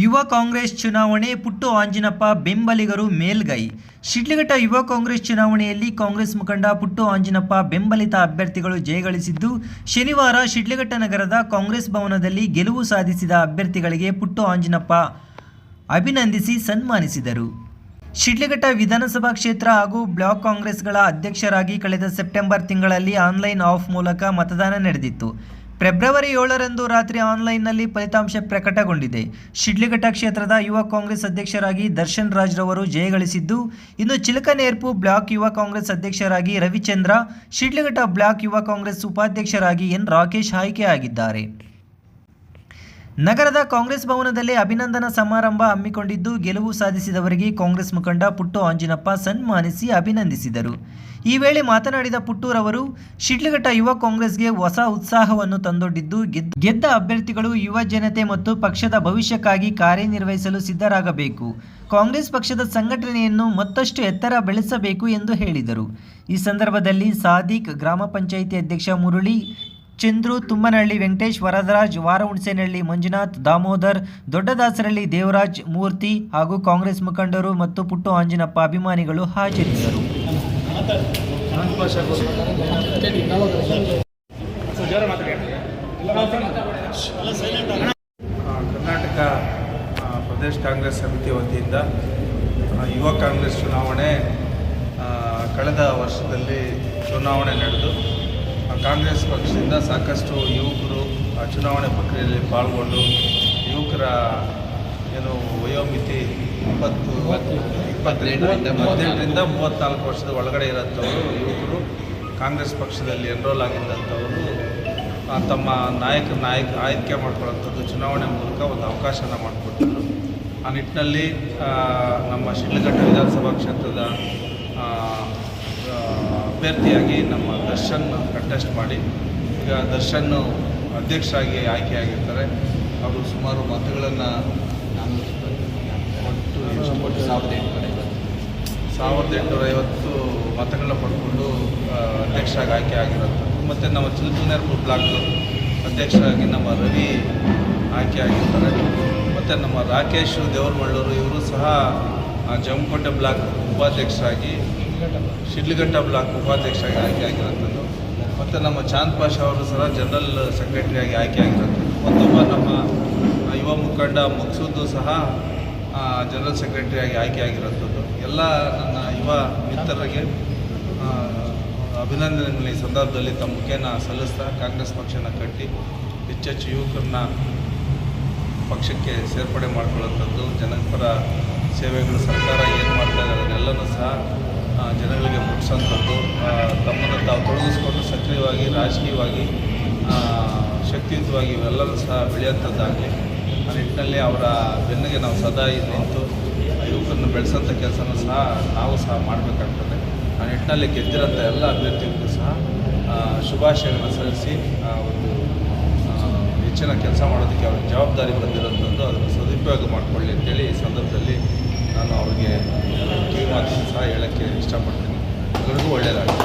ಯುವ ಕಾಂಗ್ರೆಸ್ ಚುನಾವಣೆ ಪುಟ್ಟು ಆಂಜಿನಪ್ಪ ಬೆಂಬಲಿಗರು ಮೇಲ್ಗೈ. ಶಿಡ್ಲಘಟ್ಟ ಯುವ ಕಾಂಗ್ರೆಸ್ ಚುನಾವಣೆಯಲ್ಲಿ ಕಾಂಗ್ರೆಸ್ ಮುಖಂಡ ಪುಟ್ಟು ಆಂಜಿನಪ್ಪ ಬೆಂಬಲಿತ ಅಭ್ಯರ್ಥಿಗಳು ಜಯಗಳಿಸಿದ್ದು, ಶನಿವಾರ ಶಿಡ್ಲಘಟ್ಟ ನಗರದ ಕಾಂಗ್ರೆಸ್ ಭವನದಲ್ಲಿ ಗೆಲುವು ಸಾಧಿಸಿದ ಅಭ್ಯರ್ಥಿಗಳಿಗೆ ಪುಟ್ಟು ಆಂಜಿನಪ್ಪ ಅಭಿನಂದಿಸಿ ಸನ್ಮಾನಿಸಿದರು. ಶಿಡ್ಲಘಟ್ಟ ವಿಧಾನಸಭಾ ಕ್ಷೇತ್ರ ಹಾಗೂ ಬ್ಲಾಕ್ ಕಾಂಗ್ರೆಸ್ಗಳ ಅಧ್ಯಕ್ಷರಾಗಿ ಕಳೆದ ಸೆಪ್ಟೆಂಬರ್ ತಿಂಗಳಲ್ಲಿ ಆನ್ಲೈನ್ ಆಫ್ ಮೂಲಕ ಮತದಾನ ನಡೆದಿತ್ತು. ಫೆಬ್ರವರಿ ಏಳರಂದು ರಾತ್ರಿ ಆನ್ಲೈನ್ನಲ್ಲಿ ಫಲಿತಾಂಶ ಪ್ರಕಟಗೊಂಡಿದೆ. ಶಿಡ್ಲಿಘಟ್ಟ ಕ್ಷೇತ್ರದ ಯುವ ಕಾಂಗ್ರೆಸ್ ಅಧ್ಯಕ್ಷರಾಗಿ ದರ್ಶನ್ ರಾಜ್ರವರು ಜಯಗಳಿಸಿದ್ದು ಇನ್ನು ಚಿಲಕನೇರ್ಪು ಬ್ಲಾಕ್ ಯುವ ಕಾಂಗ್ರೆಸ್ ಅಧ್ಯಕ್ಷರಾಗಿ ರವಿಚಂದ್ರ, ಶಿಡ್ಲಿಘಟ್ಟ ಬ್ಲಾಕ್ ಯುವ ಕಾಂಗ್ರೆಸ್ ಉಪಾಧ್ಯಕ್ಷರಾಗಿ ಎನ್ ರಾಕೇಶ್ ಆಯ್ಕೆಯಾಗಿದ್ದಾರೆ. ನಗರದ ಕಾಂಗ್ರೆಸ್ ಭವನದಲ್ಲಿ ಅಭಿನಂದನಾ ಸಮಾರಂಭ ಹಮ್ಮಿಕೊಂಡಿದ್ದು ಗೆಲುವು ಸಾಧಿಸಿದವರಿಗೆ ಕಾಂಗ್ರೆಸ್ ಮುಖಂಡ ಪುಟ್ಟು ಆಂಜಿನಪ್ಪ ಸನ್ಮಾನಿಸಿ ಅಭಿನಂದಿಸಿದರು. ಈ ವೇಳೆ ಮಾತನಾಡಿದ ಪುಟ್ಟೂರವರು, ಶಿಡ್ಲಘಟ್ಟ ಯುವ ಕಾಂಗ್ರೆಸ್ಗೆ ಹೊಸ ಉತ್ಸಾಹವನ್ನು ತಂದೊಡ್ಡಿದ್ದು ಗೆದ್ದ ಗೆದ್ದ ಅಭ್ಯರ್ಥಿಗಳು ಯುವ ಜನತೆ ಮತ್ತು ಪಕ್ಷದ ಭವಿಷ್ಯಕ್ಕಾಗಿ ಕಾರ್ಯನಿರ್ವಹಿಸಲು ಸಿದ್ಧರಾಗಬೇಕು. ಕಾಂಗ್ರೆಸ್ ಪಕ್ಷದ ಸಂಘಟನೆಯನ್ನು ಮತ್ತಷ್ಟು ಎತ್ತರ ಬೆಳೆಸಬೇಕು ಎಂದು ಹೇಳಿದರು. ಈ ಸಂದರ್ಭದಲ್ಲಿ ಸಾದಿಕ್ ಗ್ರಾಮ ಪಂಚಾಯಿತಿ ಅಧ್ಯಕ್ಷ ಮುರಳಿ ಚಂದ್ರು ತುಮ್ಮನಹಳ್ಳಿ, ವೆಂಕಟೇಶ್ ವರದರಾಜ್, ವಾರಹುಣಸೇನಹಳ್ಳಿ, ಮಂಜುನಾಥ್, ದಾಮೋದರ್, ದೊಡ್ಡದಾಸರಹಳ್ಳಿ, ದೇವರಾಜ್ ಮೂರ್ತಿ ಹಾಗೂ ಕಾಂಗ್ರೆಸ್ ಮುಖಂಡರು ಮತ್ತು ಪುಟ್ಟು ಆಂಜಿನಪ್ಪ ಅಭಿಮಾನಿಗಳು ಹಾಜರಿದ್ದರು. ಕರ್ನಾಟಕ ಪ್ರದೇಶ ಕಾಂಗ್ರೆಸ್ ಸಮಿತಿ ವತಿಯಿಂದ ಯುವ ಕಾಂಗ್ರೆಸ್ ಚುನಾವಣೆ ಕಳೆದ ವರ್ಷದಲ್ಲಿ ಚುನಾವಣೆ ನಡೆದು ಕಾಂಗ್ರೆಸ್ ಪಕ್ಷದಿಂದ ಸಾಕಷ್ಟು ಯುವಕರು ಚುನಾವಣೆ ಪ್ರಕ್ರಿಯೆಯಲ್ಲಿ ಪಾಲ್ಗೊಂಡು ಯುವಕರ ಏನು ವಯೋಮಿತಿ ಇಪ್ಪತ್ತು ಇಪ್ಪತ್ತೆಂಟರಿಂದ ಹದಿನೆಂಟರಿಂದ ಮೂವತ್ತ್ನಾಲ್ಕು ವರ್ಷದ ಒಳಗಡೆ ಇರೋಂಥವರು ಯುವಕರು ಕಾಂಗ್ರೆಸ್ ಪಕ್ಷದಲ್ಲಿ ಎನ್ರೋಲ್ ಆಗಿದ್ದಂಥವರು ತಮ್ಮ ನಾಯಕ ನಾಯಕ ಆಯ್ಕೆ ಮಾಡ್ಕೊಳ್ಳೋಂಥದ್ದು ಚುನಾವಣೆ ಮೂಲಕ ಒಂದು ಅವಕಾಶನ ಮಾಡಿಕೊಟ್ಟರು ಆ ನಿಟ್ಟಿನಲ್ಲಿ ನಮ್ಮ ಶಿಡ್ಲಘಟ್ಟ ವಿಧಾನಸಭಾ ಕ್ಷೇತ್ರದ ಅಭ್ಯರ್ಥಿಯಾಗಿ ನಮ್ಮ ದರ್ಶನ್ ಕಂಟೆಸ್ಟ್ ಮಾಡಿ, ಈಗ ದರ್ಶನ್ ಅಧ್ಯಕ್ಷರಾಗಿ ಆಯ್ಕೆಯಾಗಿರ್ತಾರೆ. ಅವರು ಸುಮಾರು ಮತಗಳನ್ನು ಒಟ್ಟು ಎಷ್ಟು ಸಾವಿರದ ಎಂಟುನೂರ ಸಾವಿರದ ಎಂಟುನೂರ ಐವತ್ತು ಮತಗಳನ್ನ ಪಡ್ಕೊಂಡು ಅಧ್ಯಕ್ಷ ಅಧ್ಯಕ್ಷರಾಗಿ ಆಯ್ಕೆ ಆಗಿರೋಂಥದ್ದು ಮತ್ತು ನಮ್ಮ ಚಿಲ್ಕುನೇರ್ಪುರ ಬ್ಲಾಕ್ ಅಧ್ಯಕ್ಷರಾಗಿ ನಮ್ಮ ರವಿ ಆಯ್ಕೆ ಆಗಿರ್ತಾರೆ ಮತ್ತು ನಮ್ಮ ರಾಕೇಶ್ ದೇವರಮಳ್ಳೂರು, ಇವರು ಸಹ ಜಮಕೋಟೆ ಬ್ಲಾಕ್ ಉಪಾಧ್ಯಕ್ಷರಾಗಿ ಶಿಡ್ಲಘಟ್ಟ ಬ್ಲಾಕ್ ಉಪಾಧ್ಯಕ್ಷರಾಗಿ ಆಯ್ಕೆ ಆಗಿರೋಂಥದ್ದು ಮತ್ತು ನಮ್ಮ ಚಾಂದ್ ಪಾಷಾ ಅವರು ಸಹ ಜನರಲ್ ಸೆಕ್ರೆಟರಿಯಾಗಿ ಆಯ್ಕೆ ಆಗಿರೋಂಥದ್ದು ಮತ್ತೊಬ್ಬ ನಮ್ಮ ಯುವ ಮುಖಂಡ ಮಕ್ಸೂದು ಸಹ ಜನರಲ್ ಸೆಕ್ರೆಟರಿಯಾಗಿ ಆಯ್ಕೆ ಆಗಿರೋಂಥದ್ದು ಎಲ್ಲ ನನ್ನ ಯುವ ಮಿತ್ರರಿಗೆ ಅಭಿನಂದನೆಗಳ ಈ ಸಂದರ್ಭದಲ್ಲಿ. ತಮ್ಮ ಮುಖೇನ ಸಲ್ಲಿಸ್ತಾ ಕಾಂಗ್ರೆಸ್ ಪಕ್ಷನ ಕಟ್ಟಿ ಹೆಚ್ಚೆಚ್ಚು ಯುವಕರನ್ನ ಪಕ್ಷಕ್ಕೆ ಸೇರ್ಪಡೆ ಮಾಡ್ಕೊಳ್ಳೋಂಥದ್ದು ಜನಪರ ಸೇವೆಗಳು ಸರ್ಕಾರ ಏನು ಮಾಡ್ತಾ ಇದೆ ಅದನ್ನೆಲ್ಲನೂ ಸಹ ಜನಗಳಿಗೆ ಮುಟ್ಟಿಸೋಂಥದ್ದು ತಮ್ಮನ್ನು ತಾವು ತೊಡಗಿಸ್ಕೊಂಡು ಸಕ್ರಿಯವಾಗಿ, ರಾಜಕೀಯವಾಗಿ ಶಕ್ತಿಯುತವಾಗಿ ಇವೆಲ್ಲವೂ ಸಹ ಬೆಳೆಯುವಂಥದ್ದಾಗಲಿ, ಆ ನಿಟ್ಟಿನಲ್ಲಿ ಅವರ ಬೆನ್ನಿಗೆ ನಾವು ಸದಾ ನಿಂತು ಯುವಕರನ್ನು ಬೆಳೆಸೋಂಥ ಕೆಲಸನೂ ಸಹ ನಾವು ಸಹ ಮಾಡಬೇಕಾಗ್ತದೆ. ಆ ನಿಟ್ಟಿನಲ್ಲಿ ಗೆದ್ದಿರೋಂಥ ಎಲ್ಲ ಅಭ್ಯರ್ಥಿಗಳಿಗೂ ಸಹ ಶುಭಾಶಯಗಳನ್ನು ಸಲ್ಲಿಸಿ ಒಂದು ಹೆಚ್ಚಿನ ಕೆಲಸ ಮಾಡೋದಕ್ಕೆ ಅವ್ರಿಗೆ ಜವಾಬ್ದಾರಿ ಬಂದಿರೋಂಥದ್ದು ಅದನ್ನು ಸದುಪಯೋಗ ಮಾಡಿಕೊಳ್ಳಿ ಅಂತೇಳಿ ಈ ಸಂದರ್ಭದಲ್ಲಿ ನಾನು ಅವ್ರಿಗೆ ಕಿವಿ ಮಾತು ಸಹ ಹೇಳೋಕ್ಕೆ ಇಷ್ಟಪಡ್ತೀನಿ. ಎಲ್ಲರಿಗೂ ಒಳ್ಳೆಯದಾಗಲಿ